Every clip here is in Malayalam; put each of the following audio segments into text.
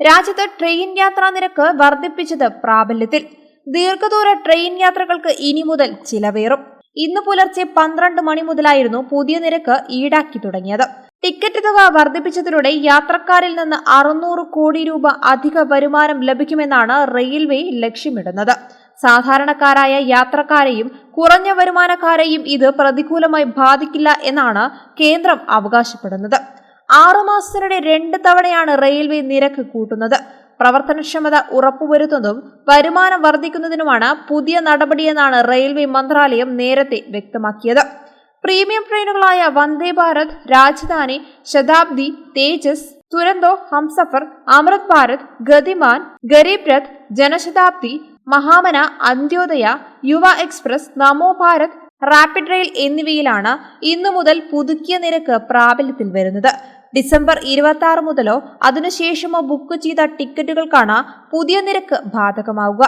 രാജ്യത്ത് ട്രെയിൻ യാത്രാ നിരക്ക് വർദ്ധിപ്പിച്ചത് പ്രാബല്യത്തിൽ. ദീർഘദൂര ട്രെയിൻ യാത്രകൾക്ക് ഇനി മുതൽ ചിലവേറും. ഇന്ന് പുലർച്ചെ പന്ത്രണ്ട് മണി മുതലായിരുന്നു പുതിയ നിരക്ക് ഈടാക്കി തുടങ്ങിയത്. ടിക്കറ്റ് തുക വർദ്ധിപ്പിച്ചതിലൂടെ യാത്രക്കാരിൽ നിന്ന് അറുന്നൂറ് കോടി രൂപ അധിക വരുമാനം ലഭിക്കുമെന്നാണ് റെയിൽവേ ലക്ഷ്യമിടുന്നത്. സാധാരണക്കാരായ യാത്രക്കാരെയും കുറഞ്ഞ വരുമാനക്കാരെയും ഇത് പ്രതികൂലമായി ബാധിക്കില്ല എന്നാണ് കേന്ദ്രം അവകാശപ്പെടുന്നത്. ആറുമാസത്തിനിടെ രണ്ട് തവണയാണ് റെയിൽവേ നിരക്ക് കൂട്ടുന്നത്. പ്രവർത്തനക്ഷമത ഉറപ്പുവരുത്തുന്നതും വരുമാനം വർദ്ധിക്കുന്നതിനുമാണ് പുതിയ നടപടിയെന്നാണ് റെയിൽവേ മന്ത്രാലയം നേരത്തെ വ്യക്തമാക്കിയത്. Premium ട്രെയിനുകളായ Vande Bharat Rajdhani Shatabdi Tejas Duronto Humsafar Amrit Bharat Gatimaan Garib Rath Janshatabdi Mahamana Antyodaya Yuva express Namo Bharat rapid rail എന്നിവയിലാണ് ഇന്നു മുതൽ പുതുക്കിയ നിരക്ക് പ്രാബല്യത്തിൽ വരുന്നത്. ഡിസംബർ ഇരുപത്തി ആറ് മുതലോ അതിനുശേഷമോ ബുക്ക് ചെയ്ത ടിക്കറ്റുകൾക്കാണ് പുതിയ നിരക്ക് ബാധകമാവുക.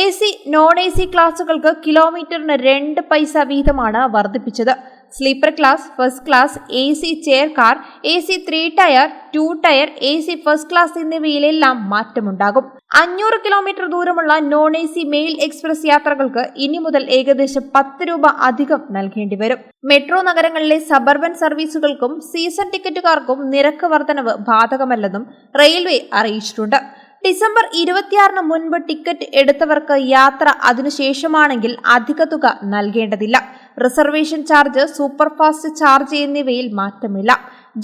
A C non A C ക്ലാസുകൾക്ക് കിലോമീറ്ററിന് രണ്ട് പൈസ വീതമാണ് വർദ്ധിപ്പിച്ചത്. Sleeper class first class A C chair car A C three tier two tier A C first class എന്നിവയിലെല്ലാം മാറ്റമുണ്ടാകും. അഞ്ഞൂറ് കിലോമീറ്റർ ദൂരമുള്ള non A C mail express യാത്രകൾക്ക് ഇനി മുതൽ ഏകദേശം പത്ത് രൂപ അധികം നൽകേണ്ടി വരും. മെട്രോ നഗരങ്ങളിലെ സബർബൻ സർവീസുകൾക്കും സീസൺ ടിക്കറ്റുകാർക്കും നിരക്ക് വർധനവ് ബാധകമല്ലെന്നും റെയിൽവേ അറിയിച്ചിട്ടുണ്ട്. ഡിസംബർ ഇരുപത്തിയാറിന് മുൻപ് ടിക്കറ്റ് എടുത്തവർക്ക് യാത്ര അതിനുശേഷമാണെങ്കിൽ അധിക തുക നൽകേണ്ടതില്ല. റിസർവേഷൻ ചാർജ് സൂപ്പർഫാസ്റ്റ് ചാർജ് എന്നിവയിൽ മാറ്റമില്ല.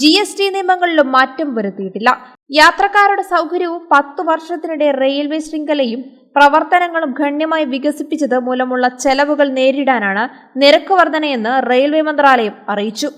ജി എസ് ടി നിയമങ്ങളിലും മാറ്റം വരുത്തിയിട്ടില്ല. യാത്രക്കാരുടെ സൗകര്യവും പത്തു വർഷത്തിനിടെ റെയിൽവേ ശൃംഖലയും പ്രവർത്തനങ്ങളും ഗണ്യമായി വികസിപ്പിച്ചത് മൂലമുള്ള ചെലവുകൾ നേരിടാനാണ് നിരക്ക് വർധനയെന്ന് റെയിൽവേ മന്ത്രാലയം അറിയിച്ചു.